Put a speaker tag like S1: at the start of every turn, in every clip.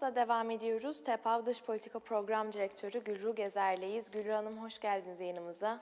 S1: Konuşmamıza devam ediyoruz. TEPAV Dış Politika Program Direktörü Gülru Gezer'leyiz. Gülru Hanım hoş geldiniz yayınımıza.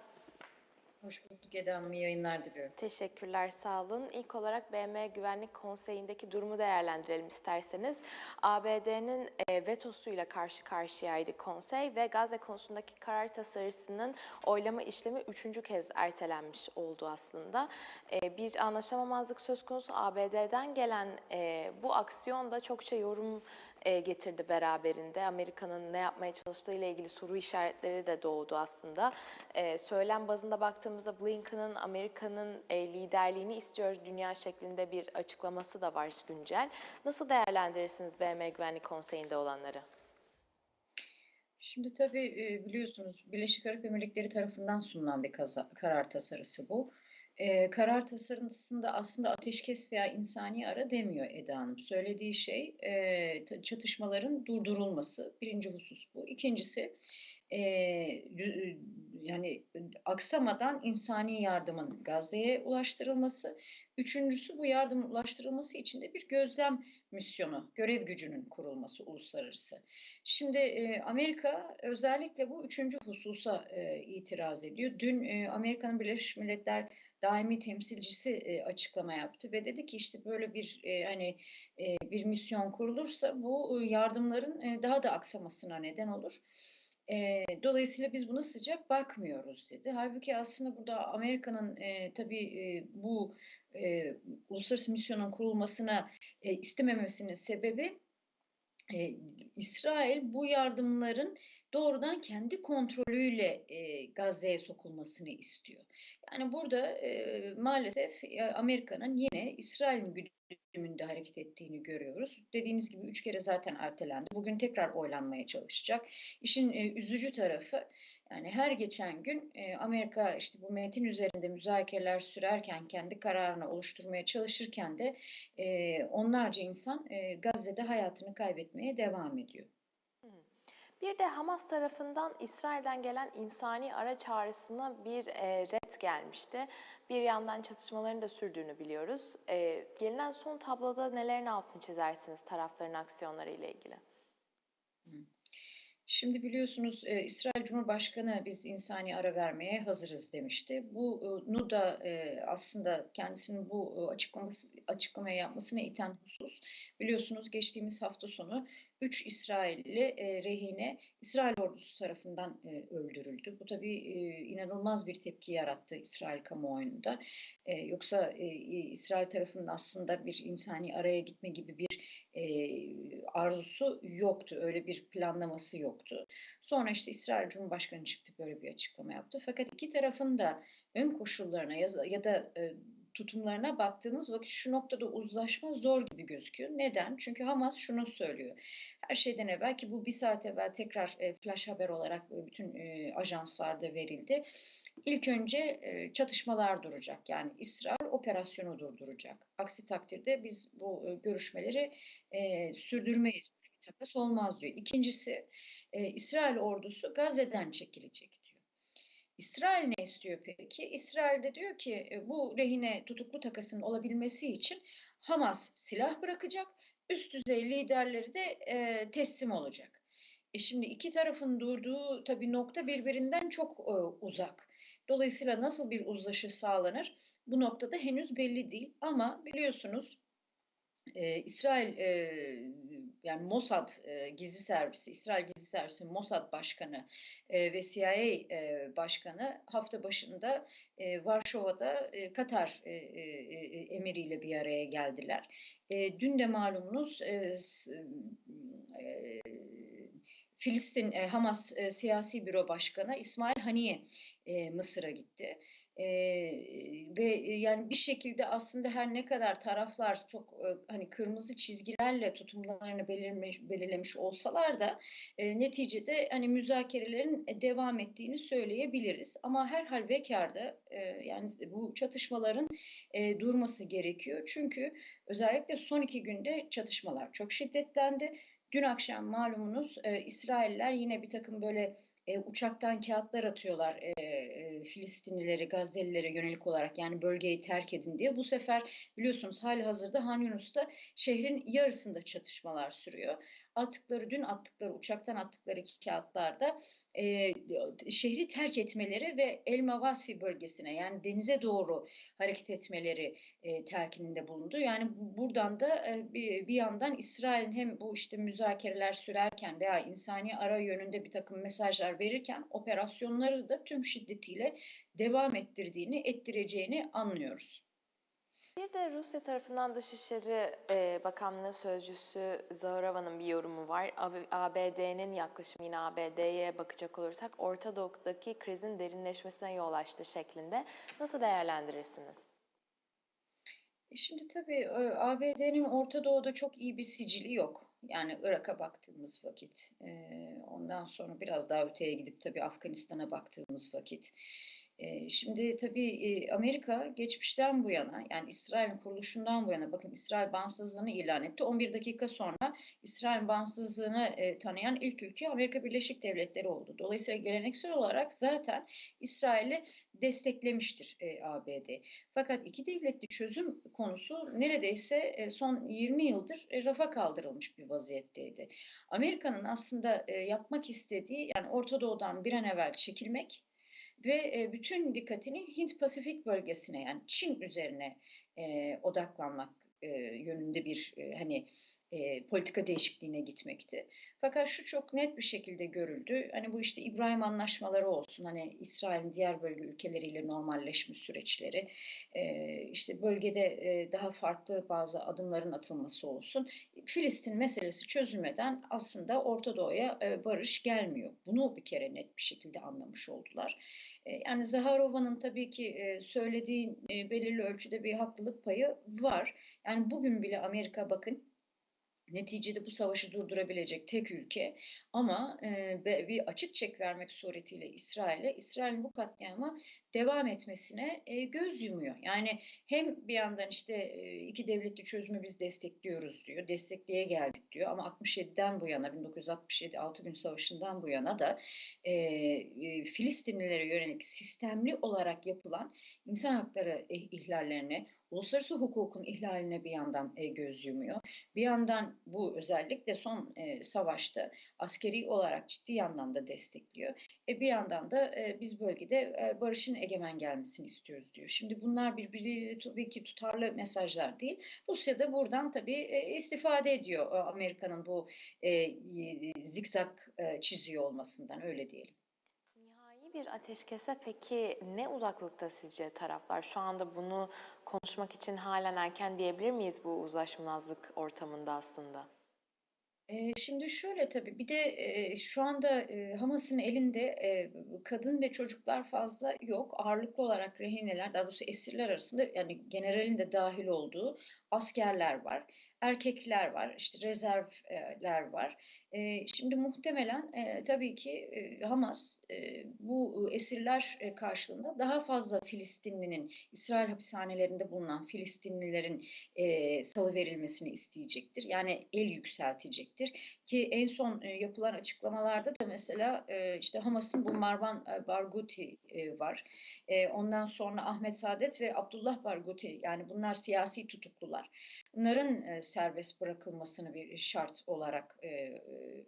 S2: Hoş bulduk Eda Hanım. İyi yayınlar diliyorum.
S1: Teşekkürler, sağ olun. İlk olarak BM Güvenlik Konseyi'ndeki durumu değerlendirelim isterseniz. ABD'nin e, vetosuyla karşı karşıyaydı konsey ve Gazze konusundaki karar tasarısının oylama işlemi üçüncü kez ertelenmiş oldu aslında. E, bir anlaşamamazlık söz konusu ABD'den gelen e, bu aksiyon da çokça yorum getirdi beraberinde. Amerika'nın ne yapmaya çalıştığı ile ilgili soru işaretleri de doğdu aslında. E, söylem bazında baktığımızda Blinken'ın Amerika'nın e, liderliğini istiyor dünya şeklinde bir açıklaması da var güncel. Nasıl değerlendirirsiniz BM Güvenlik Konseyi'nde olanları?
S2: Şimdi tabii e, biliyorsunuz Birleşik Arap Emirlikleri tarafından sunulan bir karar tasarısı bu. Ee, karar tasarısında aslında ateşkes veya insani ara demiyor Eda Hanım. Söylediği şey e, çatışmaların durdurulması. Birinci husus bu. İkincisi e, yani aksamadan insani yardımın Gazze'ye ulaştırılması. Üçüncüsü bu yardımın ulaştırılması için de bir gözlem misyonu, görev gücünün kurulması uluslararası. Şimdi e, Amerika özellikle bu üçüncü hususa e, itiraz ediyor. Dün e, Amerika'nın Birleşmiş Milletler daimi temsilcisi e, açıklama yaptı ve dedi ki işte böyle bir e, hani e, bir misyon kurulursa bu e, yardımların e, daha da aksamasına neden olur. E, dolayısıyla biz buna sıcak bakmıyoruz dedi. Halbuki aslında burada Amerika'nın e, tabii e, bu e, uluslararası misyonun kurulmasına e, istememesinin sebebi e, İsrail bu yardımların doğrudan kendi kontrolüyle e, Gazze'ye sokulmasını istiyor. Yani burada e, maalesef Amerika'nın yine İsrail'in güdümünde hareket ettiğini görüyoruz. Dediğiniz gibi üç kere zaten ertelendi. Bugün tekrar oylanmaya çalışacak. İşin e, üzücü tarafı yani her geçen gün e, Amerika işte bu metin üzerinde müzakereler sürerken kendi kararını oluşturmaya çalışırken de e, onlarca insan e, Gazze'de hayatını kaybetmeye devam ediyor.
S1: Bir de Hamas tarafından İsrail'den gelen insani ara çağrısına bir e, red gelmişti. Bir yandan çatışmaların da sürdüğünü biliyoruz. E, gelinen son tabloda nelerin altını çizersiniz tarafların aksiyonları ile ilgili?
S2: Şimdi biliyorsunuz e, İsrail Cumhurbaşkanı biz insani ara vermeye hazırız demişti. Bunu da e, aslında kendisinin bu e, açıklaması açıklamaya yapmasına iten husus biliyorsunuz geçtiğimiz hafta sonu 3 İsrailli e, rehine İsrail ordusu tarafından e, öldürüldü. Bu tabii e, inanılmaz bir tepki yarattı İsrail kamuoyunda. E, yoksa e, İsrail tarafının aslında bir insani araya gitme gibi bir e, arzusu yoktu. Öyle bir planlaması yoktu. Sonra işte İsrail Cumhurbaşkanı çıktı böyle bir açıklama yaptı. Fakat iki tarafın da ön koşullarına ya, ya da e, tutumlarına baktığımız vakit şu noktada uzlaşma zor gibi gözüküyor. Neden? Çünkü Hamas şunu söylüyor. Her şeyden evvel ki bu bir saat evvel tekrar e, flash haber olarak e, bütün e, ajanslarda verildi. İlk önce e, çatışmalar duracak. Yani İsrail operasyonu durduracak. Aksi takdirde biz bu e, görüşmeleri e, sürdürmeyiz. Bir takas olmaz diyor. İkincisi e, İsrail ordusu Gazze'den çekilecek. İsrail ne istiyor peki? İsrail de diyor ki e, bu rehine tutuklu takasının olabilmesi için Hamas silah bırakacak, üst düzey liderleri de e, teslim olacak. E şimdi iki tarafın durduğu tabii nokta birbirinden çok e, uzak. Dolayısıyla nasıl bir uzlaşı sağlanır bu noktada henüz belli değil. Ama biliyorsunuz e, İsrail e, yani Mossad e, gizli servisi, İsrail servisi Mossad başkanı e, ve CIA e, başkanı hafta başında e, Varşova'da e, Katar e, e, emiriyle bir araya geldiler. E, dün de malumunuz e, e, Filistin e, Hamas e, Siyasi Büro Başkanı İsmail Haniye e, Mısır'a gitti. E, ve yani bir şekilde aslında her ne kadar taraflar çok e, hani kırmızı çizgilerle tutumlarını belirlemiş, belirlemiş olsalar da e, neticede hani müzakerelerin devam ettiğini söyleyebiliriz. Ama herhal ve karda e, yani bu çatışmaların e, durması gerekiyor. Çünkü özellikle son iki günde çatışmalar çok şiddetlendi. Dün akşam malumunuz e, İsrailler yine bir takım böyle e, uçaktan kağıtlar atıyorlar e, e, Filistinlilere, Gazze'lilere yönelik olarak yani bölgeyi terk edin diye. Bu sefer biliyorsunuz hali hazırda Han Yunus'ta şehrin yarısında çatışmalar sürüyor. Attıkları, dün attıkları, uçaktan attıkları kağıtlarda e, şehri terk etmeleri ve El Mavasi bölgesine yani denize doğru hareket etmeleri e, telkininde bulundu. Yani buradan da e, bir, bir yandan İsrail'in hem bu işte müzakereler sürerken veya insani ara yönünde bir takım mesajlar verirken operasyonları da tüm şiddetiyle devam ettirdiğini, ettireceğini anlıyoruz.
S1: Bir de Rusya tarafından Dışişleri Bakanlığı Sözcüsü Zaharova'nın bir yorumu var. ABD'nin yaklaşımı yine ABD'ye bakacak olursak Orta Doğu'daki krizin derinleşmesine yol açtı şeklinde. Nasıl değerlendirirsiniz?
S2: E, Şimdi tabii e, ABD'nin Orta Doğu'da çok iyi bir sicili yok. Yani Irak'a baktığımız vakit, ondan sonra biraz daha öteye gidip tabii Afganistan'a baktığımız vakit. Şimdi tabii Amerika geçmişten bu yana, yani İsrail'in kuruluşundan bu yana, bakın İsrail bağımsızlığını ilan etti. 11 dakika sonra İsrail'in bağımsızlığını e, tanıyan ilk ülke Amerika Birleşik Devletleri oldu. Dolayısıyla geleneksel olarak zaten İsrail'i desteklemiştir ABD. Fakat iki devletli çözüm konusu neredeyse son 20 yıldır rafa kaldırılmış bir vaziyetteydi. Amerika'nın aslında yapmak istediği yani Orta Doğu'dan bir an evvel çekilmek ve e, bütün dikkatini Hint-Pasifik bölgesine yani Çin üzerine e, odaklanmak e, yönünde bir hani e, politika değişikliğine gitmekti. Fakat şu çok net bir şekilde görüldü. Hani bu işte İbrahim anlaşmaları olsun, hani İsrail'in diğer bölge ülkeleriyle normalleşme süreçleri, e, işte bölgede e, daha farklı bazı adımların atılması olsun. Filistin meselesi çözülmeden aslında Orta Doğu'ya e, barış gelmiyor. Bunu bir kere net bir şekilde anlamış oldular. E, yani Zaharova'nın tabii ki e, söylediği e, belirli ölçüde bir haklılık payı var. Yani bugün bile Amerika bakın neticede bu savaşı durdurabilecek tek ülke ama e, bir açık çek vermek suretiyle İsrail'e, İsrail'in bu katliama devam etmesine e, göz yumuyor. Yani hem bir yandan işte e, iki devletli çözümü biz destekliyoruz diyor, destekleye geldik diyor ama 67'den bu yana, 1967 6 gün savaşından bu yana da e, e, Filistinlilere yönelik sistemli olarak yapılan insan hakları ihlallerine, uluslararası hukukun ihlaline bir yandan e, göz yumuyor. Bir yandan bu özellikle son e, savaşta askeri olarak ciddi anlamda destekliyor. E, bir yandan da e, biz bölgede barışın egemen gelmesini istiyoruz diyor. Şimdi bunlar birbiriyle tabii ki tutarlı mesajlar değil. Rusya da buradan tabii istifade ediyor Amerika'nın bu zikzak çiziyor olmasından öyle diyelim.
S1: Bir ateşkese peki ne uzaklıkta sizce taraflar? Şu anda bunu konuşmak için halen erken diyebilir miyiz bu uzlaşmazlık ortamında aslında?
S2: Eee, şimdi şöyle tabii, bir de, eee, şu anda, eee, Hamas'ın elinde, eee, kadın ve çocuklar fazla yok. Ağırlıklı olarak rehineler, daha doğrusu esirler arasında, yani generalin de dâhil olduğu askerler var, erkekler var, işte rezervler var. Eee, şimdi muhtemelen, eee, tabii ki, eee, Hamas, eee, bu esirler, eee, karşılığında daha fazla Filistinlinin, İsrail hapishanelerinde bulunan Filistinlilerin, eee, salıverilmesini isteyecektir. Yani el yükseltecektir ki en son, eee, yapılan açıklamalarda da mesela, eee, işte Hamas'ın bu Marwan, eee, Barghouti, eee, var. Eee, ondan sonra Ahmet Saadet ve Abdullah Barghouti yani bunlar siyasi tutuklular. Bunların, eee, serbest bırakılmasını bir şart olarak, eee,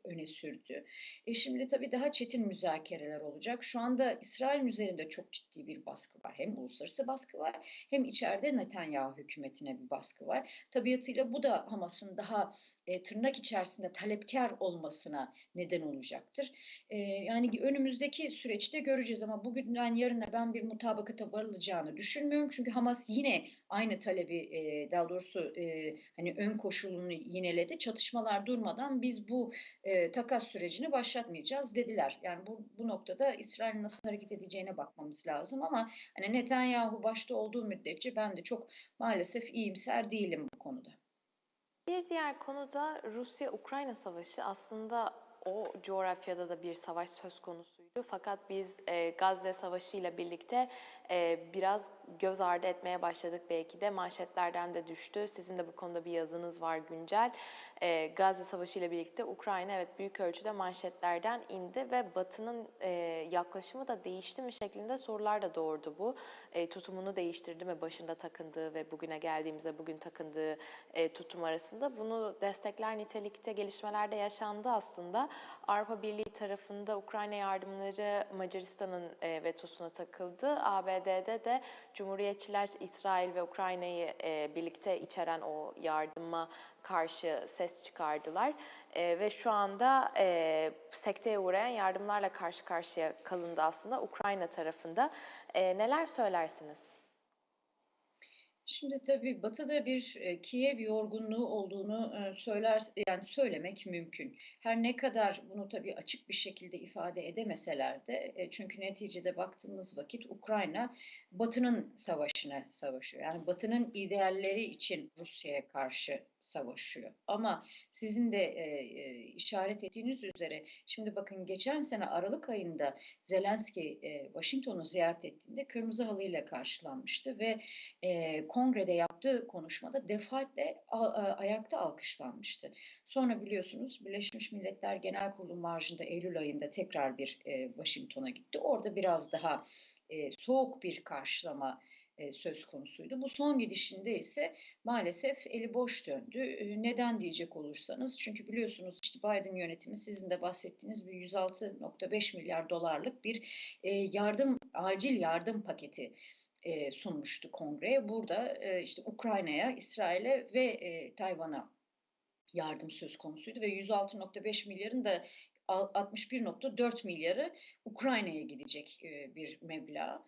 S2: öne sürdü. E, şimdi tabii daha çetin müzakereler olacak. Şu anda İsrail'in üzerinde çok ciddi bir baskı var. Hem uluslararası baskı var hem içeride Netanyahu hükümetine bir baskı var. Tabiatıyla bu da Hamas'ın daha e, tırnak içerisinde talepkar olmasına neden olacaktır. E, yani önümüzdeki süreçte göreceğiz ama bugünden yarına ben bir mutabakata varılacağını düşünmüyorum. Çünkü Hamas yine aynı talebi e, daha doğrusu e, hani ön koşulunu yineledi. Çatışmalar durmadan biz bu e, takas sürecini başlatmayacağız dediler. Yani bu, bu noktada İsrail'in nasıl hareket edeceğine bakmamız lazım ama hani Netanyahu başta olduğu müddetçe ben de çok maalesef iyimser değilim bu konuda.
S1: Bir diğer konu da Rusya-Ukrayna savaşı aslında o coğrafyada da bir savaş söz konusuydu. Fakat biz e, Gazze Savaşı ile birlikte e, biraz göz ardı etmeye başladık belki de. Manşetlerden de düştü. Sizin de bu konuda bir yazınız var güncel. E, Gazze Savaşı ile birlikte Ukrayna evet büyük ölçüde manşetlerden indi ve Batı'nın e, yaklaşımı da değişti mi şeklinde sorular da doğurdu bu. E, tutumunu değiştirdi mi başında takındığı ve bugüne geldiğimizde bugün takındığı e, tutum arasında. Bunu destekler nitelikte gelişmeler de yaşandı aslında. Avrupa Birliği tarafında Ukrayna yardımları Macaristan'ın e, vetosuna takıldı. ABD'de de Cumhuriyetçiler İsrail ve Ukrayna'yı e, birlikte içeren o yardıma karşı ses çıkardılar. E, ve şu anda e, sekteye uğrayan yardımlarla karşı karşıya kalındı aslında Ukrayna tarafında. E, neler söylersiniz?
S2: Şimdi tabii Batı'da bir e, Kiev yorgunluğu olduğunu e, söyler yani söylemek mümkün. Her ne kadar bunu tabii açık bir şekilde ifade edemeseler de e, çünkü neticede baktığımız vakit Ukrayna Batı'nın savaşına savaşıyor. Yani Batı'nın idealleri için Rusya'ya karşı savaşıyor. Ama sizin de e, e, işaret ettiğiniz üzere şimdi bakın geçen sene Aralık ayında Zelenski e, Washington'u ziyaret ettiğinde kırmızı halıyla karşılanmıştı ve e, kongrede yaptığı konuşmada defaatle a, a, ayakta alkışlanmıştı. Sonra biliyorsunuz Birleşmiş Milletler Genel Kurulu marjında Eylül ayında tekrar bir e, Washington'a gitti. Orada biraz daha e, soğuk bir karşılama söz konusuydu. Bu son gidişinde ise maalesef eli boş döndü. E, neden diyecek olursanız çünkü biliyorsunuz işte Biden yönetimi sizin de bahsettiğiniz bir 106.5 milyar dolarlık bir e, yardım acil yardım paketi e, sunmuştu kongreye. Burada e, işte Ukrayna'ya, İsrail'e ve e, Tayvan'a yardım söz konusuydu ve 106.5 milyarın da 61.4 milyarı Ukrayna'ya gidecek bir meblağ.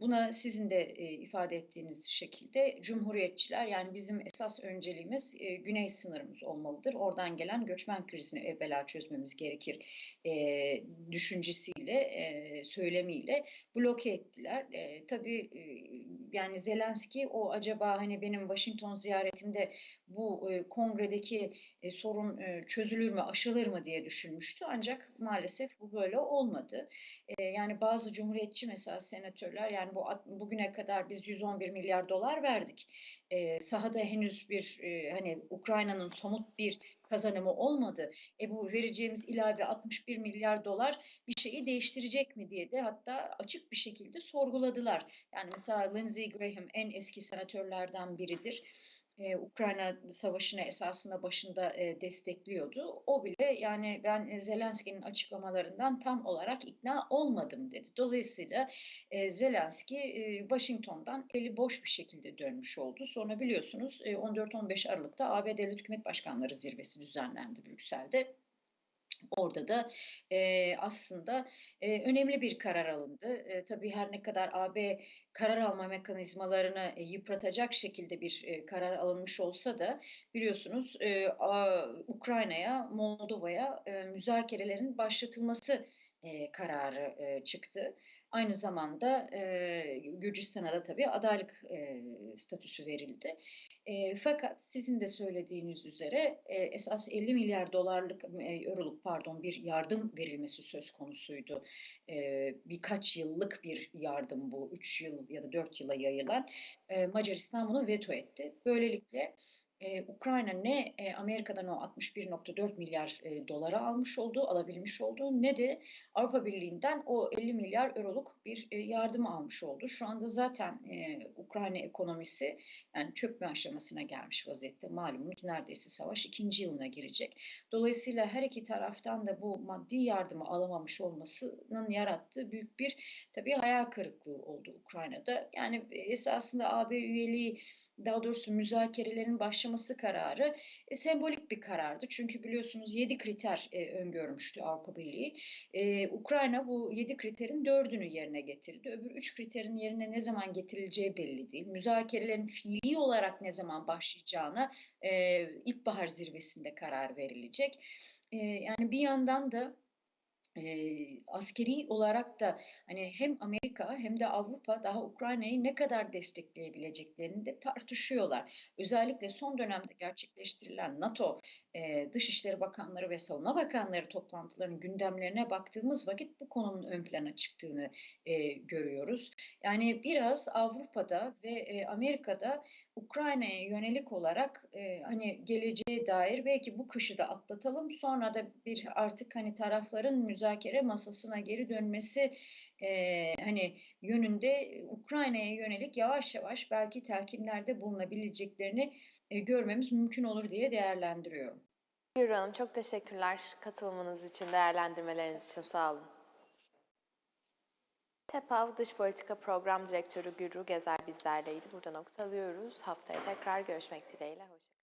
S2: Buna sizin de ifade ettiğiniz şekilde Cumhuriyetçiler yani bizim esas önceliğimiz güney sınırımız olmalıdır. Oradan gelen göçmen krizini evvela çözmemiz gerekir düşüncesiyle, söylemiyle bloke ettiler. Tabii yani Zelenski o acaba hani benim Washington ziyaretimde bu kongredeki sorun çözülür mü, aşılır mı diye düşünmüştü. Ancak maalesef bu böyle olmadı. Yani bazı cumhuriyetçi mesela senatörler yani bu bugüne kadar biz 111 milyar dolar verdik. Sahada henüz bir hani Ukrayna'nın somut bir kazanımı olmadı. E bu vereceğimiz ilave 61 milyar dolar bir şeyi değiştirecek mi diye de hatta açık bir şekilde sorguladılar. Yani mesela Lindsey Graham en eski senatörlerden biridir e, Ukrayna Savaşı'nı esasında başında e, destekliyordu. O bile yani ben Zelenski'nin açıklamalarından tam olarak ikna olmadım dedi. Dolayısıyla e, Zelenski e, Washington'dan eli boş bir şekilde dönmüş oldu. Sonra biliyorsunuz e, 14-15 Aralık'ta ABD Hükümet Başkanları Zirvesi düzenlendi Brüksel'de. Orada da e, aslında e, önemli bir karar alındı. E, tabii her ne kadar AB karar alma mekanizmalarını e, yıpratacak şekilde bir e, karar alınmış olsa da biliyorsunuz e, Ukrayna'ya, Moldova'ya e, müzakerelerin başlatılması e, kararı e, çıktı. Aynı zamanda e, Gürcistan'a da tabii adaylık e, statüsü verildi. E, fakat sizin de söylediğiniz üzere e, esas 50 milyar dolarlık, e, euroluk pardon bir yardım verilmesi söz konusuydu. E, birkaç yıllık bir yardım bu, 3 yıl ya da 4 yıla yayılan. E, Macaristan bunu veto etti. Böylelikle e, Ukrayna ne e, Amerika'dan o 61.4 milyar e, dolara almış olduğu, alabilmiş olduğu ne de Avrupa Birliği'nden o 50 milyar euroluk bir e, yardım almış oldu. Şu anda zaten e, Ukrayna ekonomisi yani çökme aşamasına gelmiş vaziyette. Malumunuz neredeyse savaş ikinci yılına girecek. Dolayısıyla her iki taraftan da bu maddi yardımı alamamış olmasının yarattığı büyük bir tabii hayal kırıklığı oldu Ukrayna'da. Yani esasında AB üyeliği daha doğrusu müzakerelerin başlaması kararı e, sembolik bir karardı. Çünkü biliyorsunuz 7 kriter e, öngörmüştü Avrupa Birliği. E, Ukrayna bu 7 kriterin 4'ünü yerine getirdi. Öbür 3 kriterin yerine ne zaman getirileceği belli değil. Müzakerelerin fiili olarak ne zaman başlayacağına e, ilkbahar zirvesinde karar verilecek. E, yani bir yandan da Eee, askeri olarak da hani hem Amerika hem de Avrupa daha Ukrayna'yı ne kadar destekleyebileceklerini de tartışıyorlar. Özellikle son dönemde gerçekleştirilen NATO eee, Dışişleri Bakanları ve Savunma Bakanları toplantılarının gündemlerine baktığımız vakit bu konunun ön plana çıktığını eee, görüyoruz. Yani biraz Avrupa'da ve eee, Amerika'da Ukrayna'ya yönelik olarak eee, hani geleceğe dair belki bu kışı da atlatalım sonra da bir artık hani tarafların müzakere masasına geri dönmesi eee, hani yönünde Ukrayna'ya yönelik yavaş yavaş belki telkinlerde bulunabileceklerini eee, görmemiz mümkün olur diye değerlendiriyorum.
S1: Gürru Hanım çok teşekkürler katılımınız için, değerlendirmeleriniz için sağ olun. TEPAV Dış Politika Program Direktörü Gürru Gezer bizlerleydi. Burada noktalıyoruz. Haftaya tekrar görüşmek dileğiyle. Hoşçakalın.